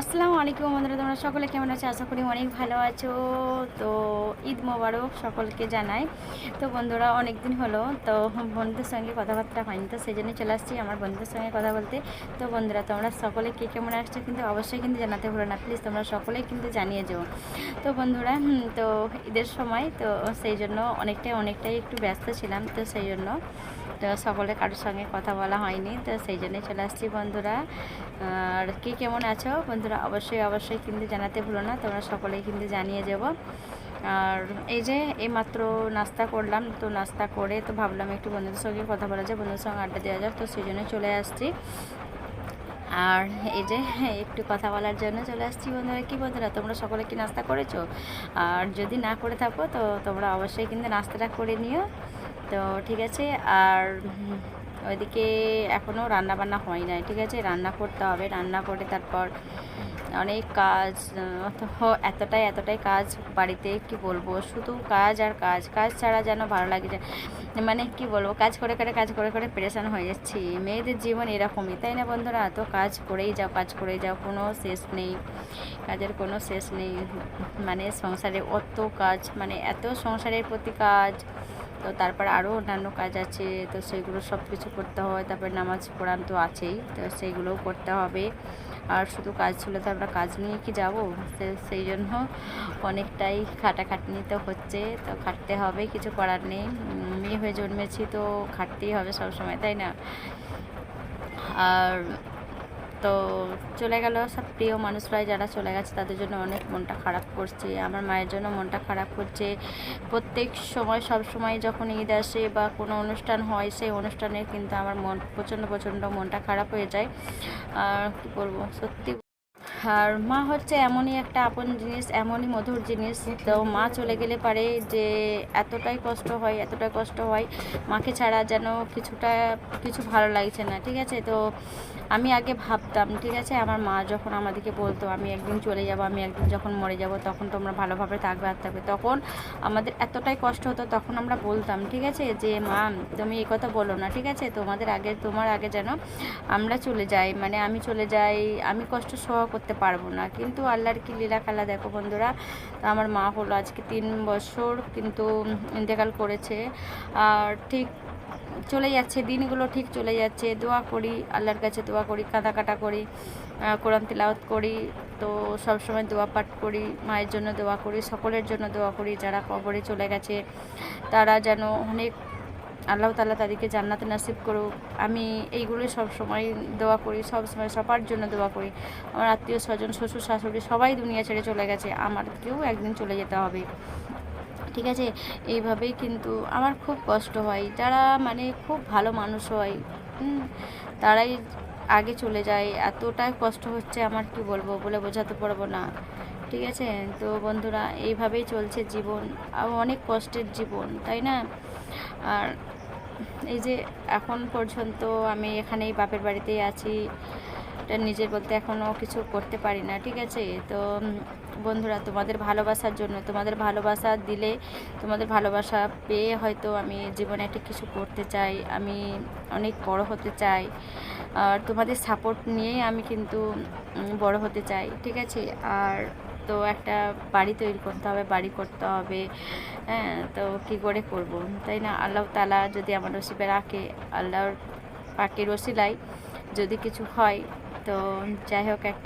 আসসালামু আলাইকুম বন্ধুরা, তোমরা সকলে কেমন আছো? আশা করি অনেক ভালো আছো। তো ঈদ মোবারক সকলকে জানাই। তো বন্ধুরা অনেক দিন হলো, তো বন্ধুদের সঙ্গে কথাবার্তা হয়নি, তো সেই জন্য চলে আসছি আমার বন্ধুদের সঙ্গে কথা বলতে। তো বন্ধুরা, তোমরা সকলে কে কেমন আসছো কিন্তু অবশ্যই কিন্তু জানাতে ভুলো না প্লিজ তোমরা সকলেই কিন্তু জানিয়ে যাও। তো বন্ধুরা তো ঈদের সময়, তো সেই জন্য অনেকটাই অনেকটাই একটু ব্যস্ত ছিলাম, তো সেই জন্য, তো সকলে কারোর সঙ্গে কথা বলা হয়নি, তো সেই জন্যই চলে আসছি বন্ধুরা। আর কে কেমন আছো? বন্ধুরা, অবশ্যই অবশ্যই কিন্তু জানাতে ভুলো না, তোমরা সকলেই কিন্তু জানিয়ে যাব। আর এই যে এইমাত্র নাস্তা করলাম, তো নাস্তা করে তো ভাবলাম একটু বন্ধুদের সঙ্গে কথা বলা যায় বন্ধুদের সঙ্গে আড্ডা দেওয়া যাক, তো সেই জন্য চলে আসছি। আর এই যে, একটু কথা বলার জন্য চলে আসছি বন্ধুরা। কী বন্ধুরা, তোমরা সকলে কি নাস্তা করেছ? আর যদি না করে থাকো, তো তোমরা অবশ্যই কিন্তু নাস্তাটা করে নিও। তো ঠিক আছে, আর ওইদিকে এখনও রান্না বান্না হয় নাই, ঠিক আছে? রান্না করতে হবে, রান্না করে তারপর অনেক কাজ এতটাই এতটাই কাজ বাড়িতে, কি বলব? শুধু কাজ আর কাজ কাজ ছাড়া যেন ভালো লাগে মানে কি বলব? কাজ করে করে, কাজ করে করে পেরেশান হয়ে যাচ্ছি। মেয়েদের জীবন এরকমই, তাই না বন্ধুরা? তো কাজ করেই যাও, কাজ করেই যাও, কোনো শেষ নেই। কাজের কোনো শেষ নেই। মানে সংসারে অত কাজ মানে এত সংসারের প্রতি কাজ। তো তারপর আরও অন্যান্য কাজ আছে, তো সেগুলো সব কিছু করতে হয়। তারপর নামাজ পড়ান তো আছেই, তো সেইগুলোও করতে হবে। আর শুধু কাজ ছিল তো আমরা কাজ নিয়ে কি যাব? সেই জন্য অনেকটাই খাটাখাটনি তো হচ্ছে, তো খাটতে হবে, কিছু করার নেই। মেয়ে হয়ে জন্মেছি তো খাটতেই হবে সব সময় তাই না? আর তো চলে গেল সব প্রিয় মানুষরাই যারা চলে গেছে, তাদের জন্য অনেক মনটা খারাপ করছে। আমার মায়ের জন্য মনটা খারাপ করছে। প্রত্যেক সময়, সব সময় যখন ঈদ আসে বা কোনো অনুষ্ঠান হয়, সেই অনুষ্ঠানে কিন্তু আমার মন, প্রচণ্ড প্রচণ্ড মনটা খারাপ হয়ে যায়। আর কী বলব, সত্যি আর মা হচ্ছে এমনই একটা আপন জিনিস, এমনই মধুর জিনিস। তো মা চলে গেলে পারে যে এতটাই কষ্ট হয়, এতটাই কষ্ট হয়, মাকে ছাড়া যেন কিছুটা, কিছু ভালো লাগছে না, ঠিক আছে? তো আমি আগে ভাবতাম, ঠিক আছে? আমার মা যখন আমাদেরকে বলতো, আমি একদিন চলে যাব, আমি একদিন যখন মরে যাব, তখন তোমরা ভালোভাবে থাকবে, আর থাকবে। তখন আমাদের এতটাই কষ্ট হতো, তখন আমরা বলতাম, ঠিক আছে? যে, মা, তুমি এই কথা বলো না, ঠিক আছে? তোমাদের আগে, তোমার আগে যেন আমরা চলে যাই। মানে আমি চলে যাই, আমি কষ্ট সহ করতে পারব না। কিন্তু আল্লাহর কি লীলা খেলা দেখো বন্ধুরা আমার মা হলো আজকে তিন বছর কিন্তু ইন্তেকাল করেছে। আর ঠিক চলে যাচ্ছে, দিনগুলো ঠিক চলে যাচ্ছে। দোয়া করি, আল্লাহর কাছে দোয়া করি কাঁদা কাটা করি কোরআন তিলাওয়াত করি, তো সব সময় দোয়া পাঠ করি, মায়ের জন্য দোয়া করি, সকলের জন্য দোয়া করি, যারা কবরে চলে গেছে, তারা যেন অনেক আল্লাহ তালা তাদেরকে জান্নাতে নাসিব করুক। আমি এইগুলোই সব সময় দোয়া করি, সব সময় সবার জন্য দোয়া করি। আমার আত্মীয় স্বজন, শ্বশুর শাশুড়ি সবাই দুনিয়া ছেড়ে চলে গেছে আমারকেও একদিন চলে যেতে হবে। ঠিক আছে? এইভাবেই কিন্তু আমার খুব কষ্ট হয়। যারা মানে খুব ভালো মানুষ হয় তারাই আগে চলে যায়। এতটাই কষ্ট হচ্ছে আমার, কি বলব? বলে বোঝাতে পারব না। ঠিক আছে? তো বন্ধুরা, এইভাবেই চলছে জীবন। অনেক কষ্টের জীবন, তাই না? আর এই যে এখন পর্যন্ত আমি এখানেই বাপের বাড়িতেই আছি। এটা নিজের বলতে এখনও কিছু করতে পারি না, ঠিক আছে? তো বন্ধুরা, তোমাদের ভালোবাসার জন্য, তোমাদের ভালোবাসা দিলে, তোমাদের ভালোবাসা পেয়ে হয়তো আমি জীবনে একটা কিছু করতে চাই, আমি অনেক বড় হতে চাই। আর তোমাদের সাপোর্ট নিয়েই আমি কিন্তু বড় হতে চাই, ঠিক আছে? আর তো একটা বাড়ি তৈরি করতে হবে, বাড়ি করতে হবে। হ্যাঁ তো কি করে করব? তাই না? আল্লাহ তালা যদি আমার নসিবে রাখে, আল্লাহর পাকের ওসিলাই যদি কিছু হয়, তো যাই হোক একটা